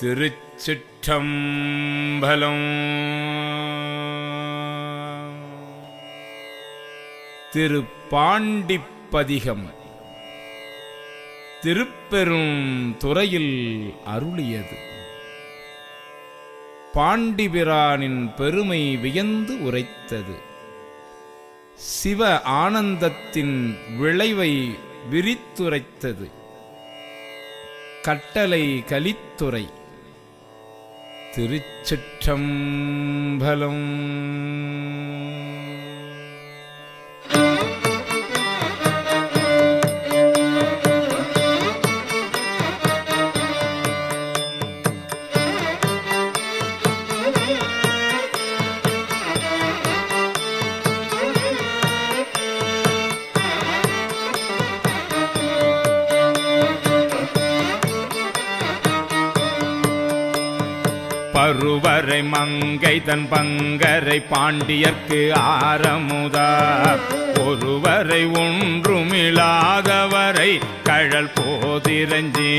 திருச்சிற்றம்பலம். திருப்பாண்டிப்பதிகம். திருப்பெரும் துறையில் அருளியது. பாண்டிபிரானின் பெருமை வியந்து உரைத்தது. சிவ ஆனந்தத்தின் விளைவை விரித்துரைத்தது. கட்டளை கலித்துறை. திருச்சிற்றம்பலம் பருவரை மங்கை தன் பங்கரை பாண்டியர்க்கு ஆரமுதார் ஒருவரை ஒன்றுமில்லாதவரை கழல் போதிரஞ்சி.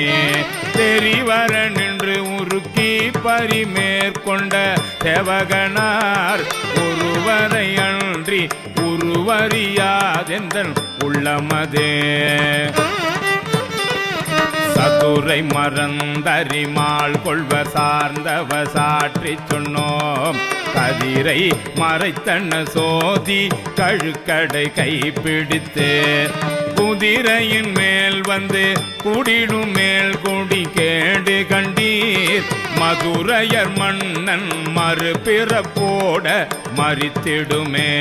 தெரிவர நின்று உருக்கி பரிமேற்கொண்ட தேவகனார் ஒருவரை அன்றி உருவறியாதெந்தன் உள்ளமதே. சதுரை மறந்தறிமாள் கொள்வ சார்ந்தவ சாற்றி சொன்னோம். கதிரை மறைத்தன சோதி கழுக்கடை கைப்பிடித்து குதிரையின் மேல் வந்து குடிடும் மேல் குடி கேடு கண்டீர். மதுரையர் மன்னன் மறுபிறப்போட மறித்திடுமே.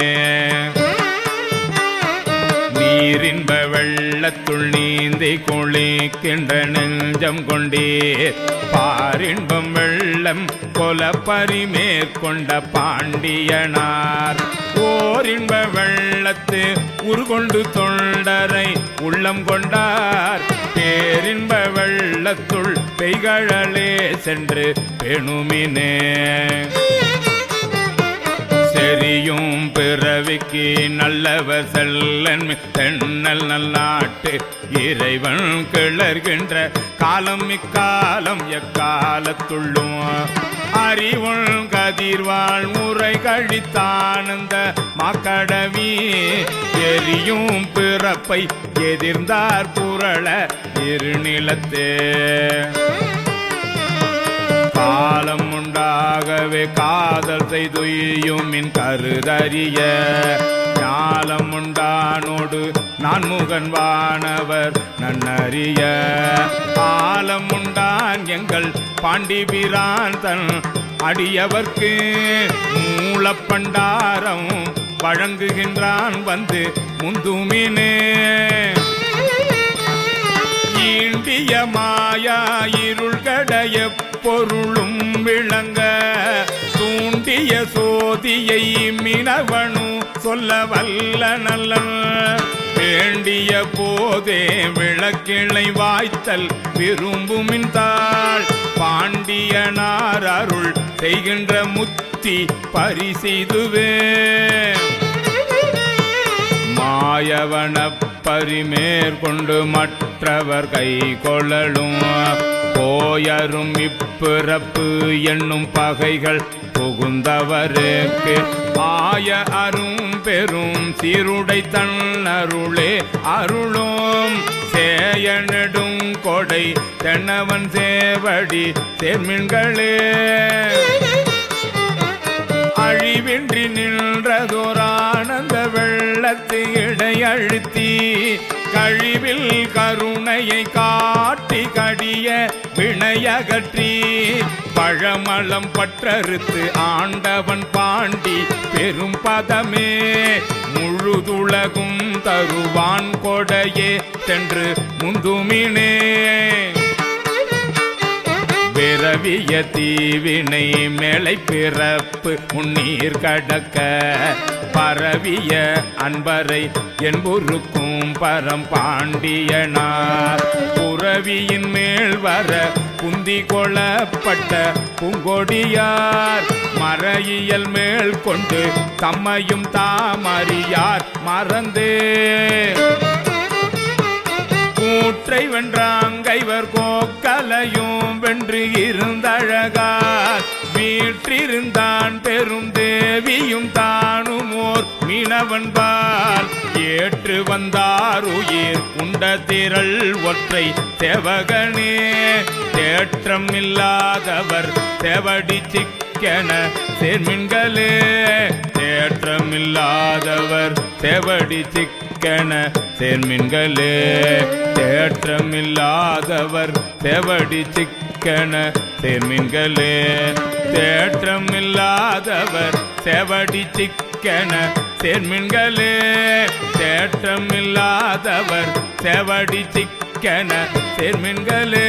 நீரின்ப வெள்ளத்துள் நீந்தி குளிக்கின்ற நெஞ்சம் கொண்டீர் பாரின்பம் வெள்ளம் கொல பரிமேற்கொண்ட பாண்டியனார். ஓரின்ப வெள்ளத்து உருகொண்டு தொண்டரை உள்ளம் கொண்டார். பேரின்ப வெள்ளத்துள் பெய்கழலே சென்று பெணுமினே. செரியும் பிறவிக்கு நல்லவர் செல்லன் தென்னல் நல்லாட்டு இறைவன் கிளர்கின்ற காலம் இக்காலம் எக்காலத்துள்ளும். அறிவுள் கதிர்வாழ் முறை கழித்தானந்த மக்கடவி எரியும் பிறப்பை எதிர்ந்தார் புரள இருநிலத்தே. காலம் உண்டாகவே காதல் செய்துயும் மின் கருதறிய. ஞாலம் உண்டானோடு நான் முகன் வானவர் நன்னறிய. காலம் உண்டான் எங்கள் பாண்டிபிரான் தன் அடியவர்க்கு மூலப்பண்டாரம் வழங்குகின்றான் வந்து முந்துமினே. ஈண்டிய மாயாயி சொல்ல வல்ல நல்ல வேண்டிய போதே விளக்கிளை வாய்த்தல் விரும்புமின் தாள் பாண்டியனார் அருள் செய்கின்ற முத்தி பரிசிதுவே மாயவன பரிமேற்கொண்டு மற்றவர் கை கொள்ளலும். போயரும் இப்பிறப்பு என்னும் பகைகள் புகுந்தவருக்கு. ஆய அரும் பெரும் சீருடை தன்னருளே அருளோம். சேய நெடும் கொடை தென்னவன் சேவடி சேர்மின்களே. அழிவின்றி நின்றதோரானந்த வெள்ளத்து இடையழுத்தி கழிவில் கருணையை காண காட்டி கடிய வினையகற்றி பழமளம் பற்றறுத்து ஆண்டவன் பாண்டி பெரும் பதமே முழுதுலகும் தருவான் கொடையே சென்று முந்துமினே. பிறவிய தீவினை மேலை பிறப்பு முன்னீர் கடக்க பரவிய அன்பரை என்புருக்கும் பரம் பாண்டியனார். புறவியின் மேல் வர புந்தி கொள்ளப்பட்ட பூங்கொடியார். மறையியல் மேல் கொண்டு தம்மையும் தாமறியார் மறந்தே. கூற்றை வென்றாங்கைவர் கோக்கலையும் வென்று இருந்தழகார். வீற்றிருந்தான் பெரும் தேவியும் தானும் மீனவன்பால் ஏற்று வந்தார் உயிர் உண்ட திரள் ஒற்றை தேவகனே. தேற்றம் இல்லாதவர் தேவடி சிக்கன சேர்மின்களே. தேற்றம் இல்லாதவர் தேவடி சிக்கன சேர்மின்களே. தேற்றம் இல்லாதவர் தேவடி சிக்கன சேர்மின்களே. தேற்றம் இல்லாதவர் செவடி சிக்கன சேர்மின்களே. தேற்றம் இல்லாதவர் செவடி சிக்கன சேர்மின்களே.